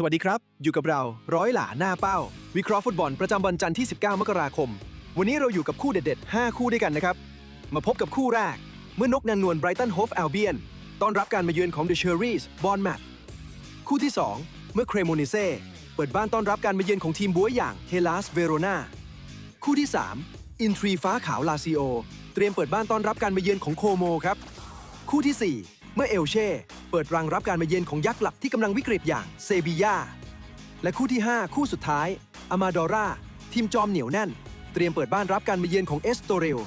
สวัสดีครับ อยู่กับเราร้อยหลาหน้าเป้า วิเคราะห์ฟุตบอลประจำวันจันทร์ที่ 19 มกราคม วันนี้เราอยู่กับคู่เด็ดๆ 5 คู่ด้วยกันนะครับ มาพบกับคู่แรก เมื่อนกนางนวลไบรตันโฮฟแอลเบียนต้อนรับการมาเยือนของเดอะเชอรี่สบอลแมทคู่ที่ 2 เมื่อเครโมนิเซ่เปิดบ้านต้อนรับการมาเยือนของทีมบัวอย่างเฮลัสเวโรนาคู่ที่ 3 อินทรีฟ้าขาวลาซิโอ เตรียมเปิดบ้านต้อนรับการมาเยือนของโคโมครับคู่ที่ 4 เมื่อเอลเช่ เปิดรังรับการมาเยือนของยักษ์หลักที่กำลังวิกฤตอย่างเซบียาและคู่ที่ 5 คู่สุดท้ายอามาดอร่าทีมจอมเหนียวแน่น เตรียมเปิดบ้านรับการมาเยือนของเอสโตเรล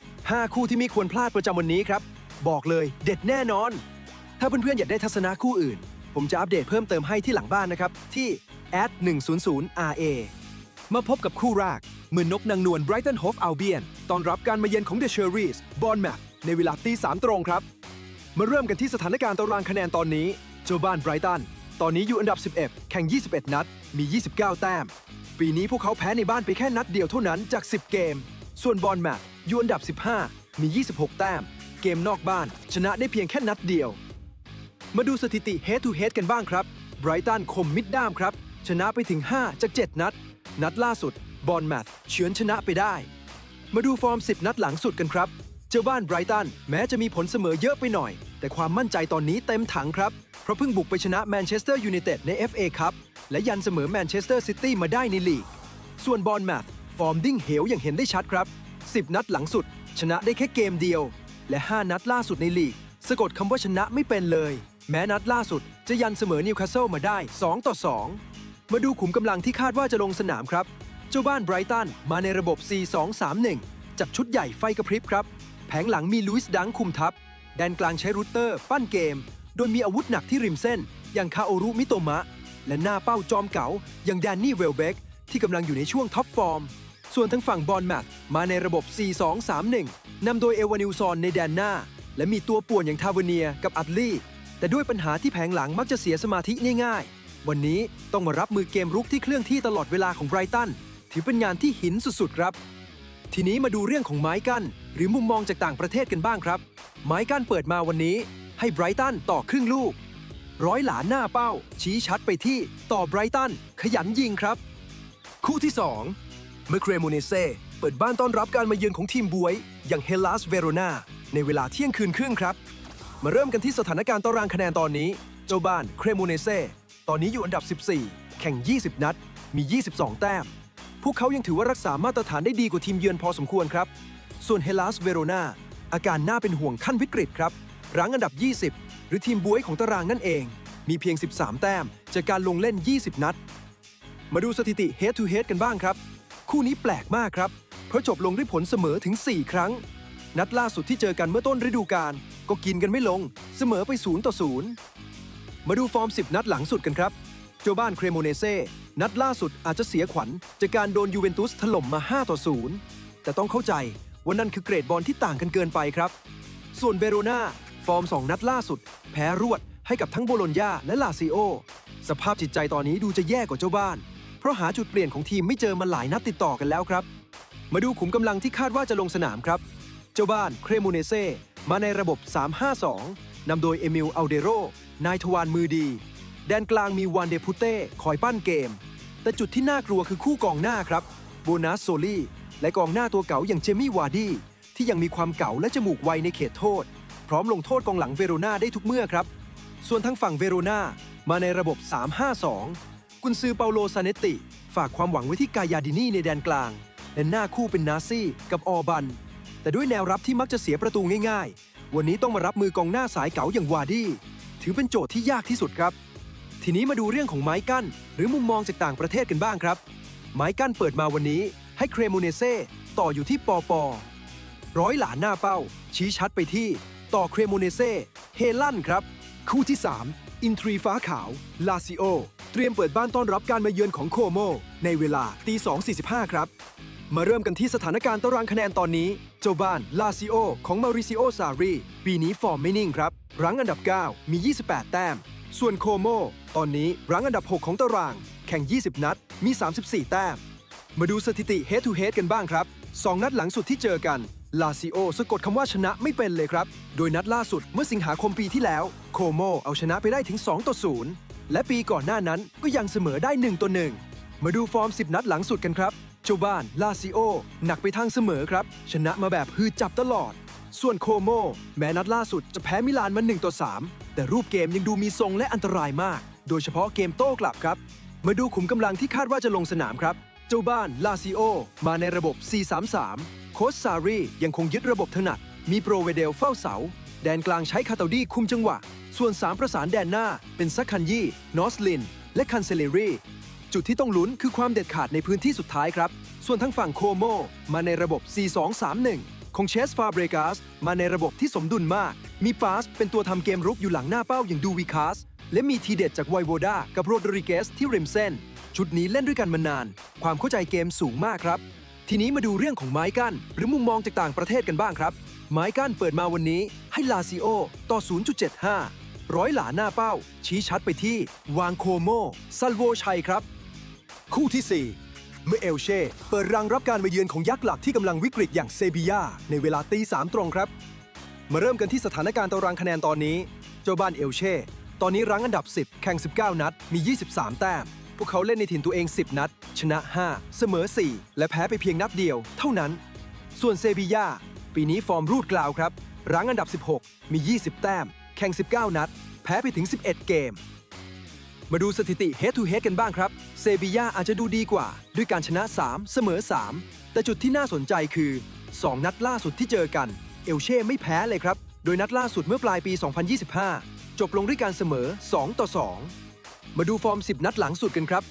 5คู่ที่ไม่ควรพลาดประจำวันนี้ครับ บอกเลยเด็ดแน่นอน ถ้าเพื่อนๆอยากได้ทัศนะคู่อื่น ผมจะอัปเดตเพิ่มเติมให้ที่หลังบ้านนะครับ ที่ @100ra มาพบกับคู่แรกเมื่อนกนางนวลไบรตันโฮฟอัลเบียนตอนรับการมาเยือนของเดอะเชอรี่สบอลแมทในเวลาตีสามตรงครับ มาเริ่มกันที่สถานการณ์ตารางคะแนนตอนนี้ เจ้าบ้านไบรตัน ตอนนี้อยู่อันดับ 11 แข่ง 21 นัด มี 29 แต้ม ปีนี้พวกเขาแพ้ในบ้านไปแค่นัดเดียวเท่านั้นจาก 10 เกม ส่วนบอลแมทอยู่อันดับ 15 มี 26 แต้ม เกมนอกบ้าน ชนะได้เพียงแค่นัดเดียว มาดูสถิติ head to head กันบ้างครับ ไบรตันคมมิดด้ามครับ ชนะไปถึง 5 จาก 7 นัด นัดล่าสุด บอลแมทเฉือนชนะไปได้ มาดูฟอร์ม 10 นัดหลังสุดกันครับ เจ้าบ้านไบรตันแม้จะมีผลเสมอเยอะไปหน่อย แต่ความมั่นใจตอนนี้เต็มถังครับ เพราะเพิ่งบุกไปชนะแมนเชสเตอร์ยูไนเต็ดใน FA ครับ และยันเสมอแมนเชสเตอร์ซิตี้มาได้ในลีก ส่วนบอลแมทฟอร์มดิ้งเหวอย่างเห็นได้ชัดครับ 10 นัดหลังสุด ชนะได้แค่เกมเดียว และ 5 นัดล่าสุดในลีก สะกดคำว่าชนะไม่เป็นเลย แม้นัดล่าสุด จะยันเสมอนิวคาสเซิลมาได้ 2 ต่อ 2 มาดูขุมกำลังที่คาดว่าจะลงสนามครับ เจ้าบ้านไบรตันมาในระบบ 4-2-3-1 จับชุดใหญ่ไฟกระพริบครับ แผงหลังมีลุยส์ดังคุมทัพ แดนกลางใช้รูเตอร์ ปั้นเกม โดยมีอาวุธหนักที่ริมเส้น อย่างคาโอรุมิโตมะ และหน้าเป้าจอมเก๋าอย่างแดนนี่เวลเบกที่กำลังอยู่ในช่วงท็อปฟอร์ม ส่วนทั้งฝั่งบอลแมทมาในระบบ 4-2-3-1 นำโดยเอวานิวซอนในแดนหน้า และมีตัวป่วนอย่างทาวเวเนียกับอัตลี่ แต่ด้วยปัญหาที่แผงหลังมักจะเสียสมาธิง่ายๆ วันนี้ต้องมารับมือเกมรุกที่เคลื่อนที่ตลอดเวลาของไบรตันถือเป็นงานที่หินสุดๆครับ ทีนี้มาดูเรื่องของไม้กั้น หรือมุมมองจากต่างประเทศกันบ้างครับ ไม้กั้นเปิดมาวันนี้ ให้ไบรตันต่อครึ่งลูก ร้อยหลานหน้าเป้า ชี้ชัดไปที่ต่อไบรตันขยันยิงครับ คู่ที่ 2 เมื่อเครโมเนเซเปิดบ้านต้อนรับการมาเยือนของทีมบวย อย่างเฮลัสเวโรนาในเวลาเที่ยงคืนครึ่งครับ มาเริ่มกันที่สถานการณ์ตารางคะแนนตอนนี้ เจ้าบ้านเครโมเนเซตอนนี้อยู่อันดับ 14 แข่ง 20 นัด มี 22 แต้ม วกเขายังถือว่ารักษามาตรฐานได้ดีกว่าทีมเยือนพอสมควรครับ ส่วนเฮลัสเวโรนาอาการน่าเป็นห่วงขั้นวิกฤตครับ รั้งอันดับ 20 หรือทีมบวยของตารางนั่นเอง มีเพียง 13 แต้ม จากการลงเล่น 20 นัด มาดูสถิติ head to head กันบ้างครับ คู่นี้แปลกมากครับ เพราะจบลงด้วยผลเสมอถึง 4 ครั้ง นัดล่าสุดที่เจอกันเมื่อต้นฤดูกาลก็กินกันไม่ลง เสมอไป0ต่อ0มาดูฟอร์ม 10 นัดหลังสุดกันครับโจบ้านเครโมเนเซ่ นัดล่าสุดอาจจะเสียขวัญ จากการโดนยูเวนตุสถล่มมา 5 ต่อ 0 แต่ต้องเข้าใจว่านั่นคือเกรดบอลที่ต่างกันเกินไปครับ ส่วนเวโรนาฟอร์ม 2 นัดล่าสุด แพ้รวดให้กับทั้งโบโลญญาและลาซิโอ สภาพจิตใจตอนนี้ดูจะแย่กว่าเจ้าบ้าน เพราะหาจุดเปลี่ยนของทีมไม่เจอมาหลายนัดติดต่อกันแล้วครับ มาดูขุมกำลังที่คาดว่าจะลงสนามครับ เจ้าบ้านเครโมเนเซ่มาในระบบ 3-5-2นำโดยเอมิลอัลเดโรนายทวารมือดี แดนกลางมีวานเดพุเต้คอยปั้นเกม แต่จุดที่น่ากลัวคือคู่กองหน้าครับโบนัสโซลี่และกองหน้าตัวเก๋าอย่างเจมี่วาร์ดี้ที่ยังมีความเก๋าและจมูกไวในเขตโทษ พร้อมลงโทษกองหลังเวโรนาได้ทุกเมื่อครับ ส่วนทั้งฝั่งเวโรนามาในระบบ 3-5-2 กุนซือเปาโลซาเนตติ ฝากความหวังไว้ที่กายาดินีในแดนกลาง และหน้าคู่เป็นนาซี่กับออบัน แต่ด้วยแนวรับที่มักจะเสียประตูง่ายๆ วันนี้ต้องมารับมือกองหน้าสายเก๋าอย่างวาร์ดี้ถือเป็นโจทย์ที่ยากที่สุดครับ ทีนี้มาดูเรื่องของไม้กั้น หรือมุมมองจากต่างประเทศกันบ้างครับ ไม้กั้นเปิดมาวันนี้ ให้เครโมเนเซ่ต่ออยู่ที่ปอปอร้อยหลานหน้าเป้า ชี้ชัดไปที่ ต่อเครโมเนเซ่เฮลันครับ คู่ที่ 3 อินทรีฟ้าขาว ลาซิโอ เตรียมเปิดบ้านต้อนรับการมาเยือนของโคโม ในเวลาตี2.45 ครับ มาเริ่มกันที่สถานการณ์ตารางคะแนนตอนนี้ เจ้าบ้านลาซิโอของมาริซิโอซารีปีนี้ฟอร์มไม่นิ่งครับ รั้งอันดับ 9 มี 28 แต้ม ส่วนโคโม ตอนนี้รั้งอันดับ 6 ของตาราง แข่ง 20 นัด มี 34 แต้ม มาดูสถิติ head to head กันบ้างครับ 2 นัดหลังสุดที่เจอกัน ลาซิโอสะกดคำว่าชนะไม่เป็นเลยครับ โดยนัดล่าสุดเมื่อสิงหาคมปีที่แล้ว โคโมเอาชนะไปได้ถึง 2 ต่อ 0 และปีก่อนหน้านั้นก็ยังเสมอได้ 1 ต่อ 1 มาดูฟอร์ม 10 นัดหลังสุดกันครับ เจ้าบ้านลาซิโอหนักไปทางเสมอครับ ชนะมาแบบฮือจับตลอด ส่วนโคโมแม้นัดล่าสุดจะแพ้มิลานมา1ต่อ3 แต่รูปเกมยังดูมีทรงและอันตรายมาก โดยเฉพาะเกมโต้กลับครับ มาดูขุมกำลังที่คาดว่าจะลงสนามครับ เจ้าบ้านลาซิโอมาในระบบ 4-3-3 โค้ชซารียังคงยึดระบบถนัด มีโปรเวเดลเฝ้าเสา แดนกลางใช้คาตาดี้คุมจังหวะ ส่วน 3 ประสานแดนหน้า เป็นซักคันยี่นอสลิน และคันเซเลรีจุดที่ต้องลุ้นคือความเด็ดขาดในพื้นที่สุดท้ายครับ ส่วนทั้งฝั่งโคโมมาในระบบ 4-2-3-1 ของเชสฟาเบรกาสมาในระบบที่สมดุลมาก มีปาสเป็นตัวทำเกมรุกอยู่หลังหน้าเป้าอย่างดูวิคาส และมีทีเด็ดจากไวโวดากับโรดริเกสที่ริมเส้น ชุดนี้เล่นด้วยกันมานาน ความเข้าใจเกมสูงมากครับ ทีนี้มาดูเรื่องของไม้กั้น หรือมุมมองจากต่างประเทศกันบ้างครับ ไม้กั้นเปิดมาวันนี้ให้ลาซิโอต่อ 0.75 ร้อยหลาหน้าเป้า ชี้ชัดไปที่วางโคโมซัลโวชัยครับ คู่ที่ 4 เมื่อเอลเช่เปิดรังรับการมาเยือนของยักษ์หลักที่กำลังวิกฤตอย่างเซบียาในเวลาตีสามตรงครับ มาเริ่มกันที่สถานการณ์ตารางคะแนนตอนนี้ เจ้าบ้านเอลเช่ตอนนี้รั้งอันดับ 10 แข่ง 19 นัด มี 23 แต้ม พวกเขาเล่นในถิ่นตัวเอง 10 นัด ชนะ 5 เสมอ 4 และแพ้ไปเพียงนัดเดียวเท่านั้น ส่วนเซบียาปีนี้ฟอร์มรูดกล่าวครับ รั้งอันดับ 16 มี 20 แต้ม แข่ง 19 นัด แพ้ไปถึง 11 เกม มาดูสถิติ Head to Head กันบ้างครับเซบียาอาจจะดูดีกว่า ด้วยการชนะ 3 เสมอ 3 แต่จุดที่น่าสนใจคือ 2 นัดล่าสุดที่เจอกัน เอลเช่ไม่แพ้เลยครับ โดยนัดล่าสุดเมื่อปลายปี 2025 จบลงด้วยการเสมอ 2 ต่อ 2 มาดูฟอร์ม 10 นัดหลังสุดกันครับ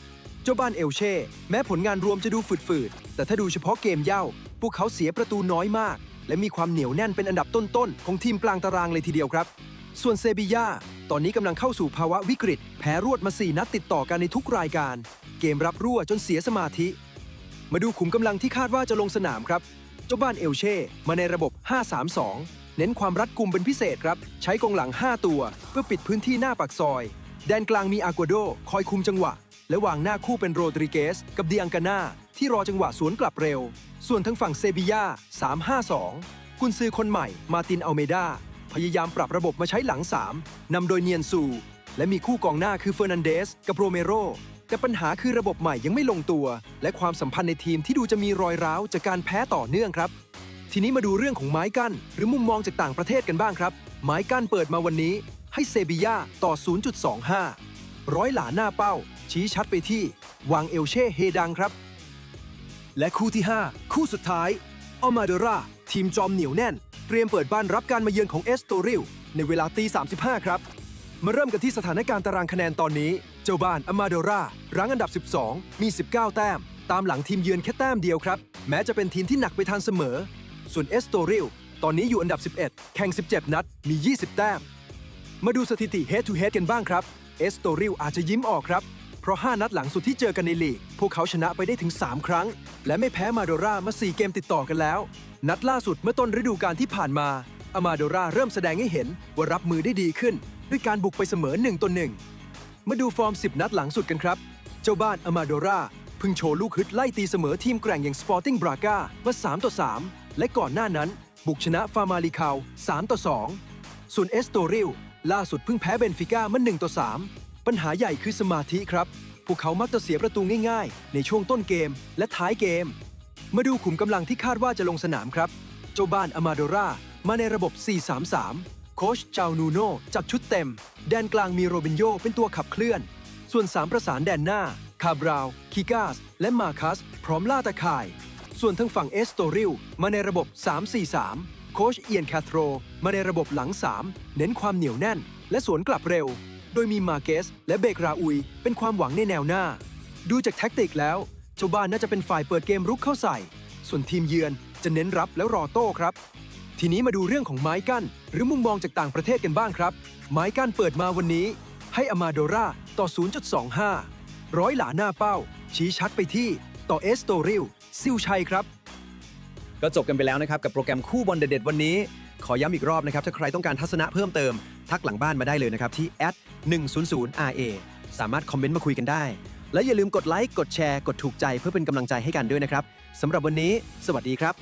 เจ้าบ้านเอลเช่แม้ผลงานรวมจะดูฝืดๆแต่ถ้าดูเฉพาะเกมเย่าพวกเขาเสียประตูน้อยมาก และมีความเหนียวแน่นเป็นอันดับต้นๆของทีมกลางตารางเลยทีเดียวครับ ส่วนเซบียาตอนนี้กำลังเข้าสู่ภาวะวิกฤต แพ้รวดมา 4 นัดติดต่อกันในทุกรายการ เกมรับรั่วจนเสียสมาธิ มาดูขุมกำลังที่คาดว่าจะลงสนามครับ เจ้าบ้านเอลเช่ มาในระบบ 5-3-2 เน้นความรัดกุมเป็นพิเศษครับ ใช้กองหลัง 5 ตัว เพื่อปิดพื้นที่หน้าปากซอย แดนกลางมีอากัวโด คอยคุมจังหวะ และวางหน้าคู่เป็นโรดริเกส กับเดิอังกาน่าที่รอจังหวะสวนกลับเร็ว ส่วนทั้งฝั่งเซบียา3-5-2 กุนซือคนใหม่ มาตินอัลเมดา พยายามปรับระบบมาใช้หลัง 3 นำโดยเนียนซู และมีคู่กองหน้าคือเฟอร์นันเดสกับโรเมโร แต่ปัญหาคือระบบใหม่ยังไม่ลงตัว และความสัมพันธ์ในทีมที่ดูจะมีรอยร้าวจากการแพ้ต่อเนื่องครับ ทีนี้มาดูเรื่องของไม้กั้น หรือมุมมองจากต่างประเทศกันบ้างครับ ไม้กั้นเปิดมาวันนี้ ให้เซบียาต่อ 0.25 ร้อยหลาหน้าเป้า ชี้ชัดไปที่วางเอลเช่เฮดังครับ และคู่ที่ 5 คู่สุดท้ายอมาเดราทีมจอมเหนียวแน่น เตรียมเปิดบ้านรับการมาเยือนของเอสโตริลในเวลาตี 35 ครับ มาเริ่มกันที่สถานการณ์ตารางคะแนนตอนนี้ เจ้าบ้านอมาเดรารั้งอันดับ 12 มี 19 แต้ม ตามหลังทีมเยือนแค่แต้มเดียวครับ แม้จะเป็นทีมที่หนักไปทางเสมอ ส่วนเอสโตริลตอนนี้อยู่อันดับ 11 แข่ง 17 นัด มี 20 แต้ม มาดูสถิติ Head to Head กันบ้างครับ เอสโตริลอาจจะยิ้มออกครับ ราะ 5 นัดหลังสุดที่เจอกันในลีก พวกเขาชนะไปได้ถึง 3 ครั้ง และไม่แพ้มาโดรามา 4 เกมติดต่อกันแล้ว นัดล่าสุดเมื่อต้นฤดูกาลที่ผ่านมาอามาโดราเริ่มแสดงให้เห็นว่ารับมือได้ดีขึ้น ด้วยการบุกไปเสมอ1ต่อ1มาดูฟอร์ม 10 นัดหลังสุดกันครับ เจ้าบ้านอามาโดราเพิ่งโชว์ลูกฮึดไล่ตีเสมอทีมแกร่งอย่าง Sporting Braga มา3ต่อ3และก่อนหน้านั้น บุกชนะฟามาลิคาว3ต่อ2ส่วนเอสโตริลล่าสุดเพิ่งแพ้เบนฟิก้ามา1ต่อ3 ปัญหาใหญ่คือสมาธิครับ พวกเขามักจะเสียประตูง่ายๆ ในช่วงต้นเกมและท้ายเกม มาดูขุมกำลังที่คาดว่าจะลงสนามครับ เจ้าบ้านอามาโดรามาในระบบ 4-3-3 โค้ชจานูโน่จัดชุดเต็ม แดนกลางมีโรบินโยเป็นตัวขับเคลื่อน ส่วน 3 ประสานแดนหน้า คาบราว คิกาส และมาคัส พร้อมล่าตะข่าย ส่วนทางฝั่งเอสโตริลมาในระบบ 3-4-3 โคชเอียนแคทโรมาในระบบหลัง 3 เน้นความเหนียวแน่น และสวนกลับเร็ว โดยมีมาเกสและเบกราอุย เป็นความหวังในแนวหน้า ดูจากแท็กติกแล้วชาวบ้านน่าจะเป็นฝ่ายเปิดเกมรุกเข้าใส่ ส่วนทีมเยือนจะเน้นรับแล้วรอโต้ครับ ทีนี้มาดูเรื่องของไม้กั้น หรือมุมมองจากต่างประเทศกันบ้างครับ ไม้กั้นเปิดมาวันนี้ ให้อมาโดราต่อ 0.25 ร้อยหลาหน้าเป้า ชี้ชัดไปที่ต่อเอสโตริลซิลชัยครับ ก็จบกันไปแล้วนะครับกับโปรแกรมคู่บอลเด็ดๆวันนี้ ขอย้ำอีกรอบนะครับ ถ้าใครต้องการทัศนะเพิ่มเติม ทักหลังบ้านมาได้เลยนะครับ ที่ @100ra สามารถคอมเมนต์มาคุยกันได้ และอย่าลืมกดไลค์กดแชร์กดถูกใจเพื่อเป็นกำลังใจให้กันด้วยนะครับสำหรับวันนี้ สวัสดีครับ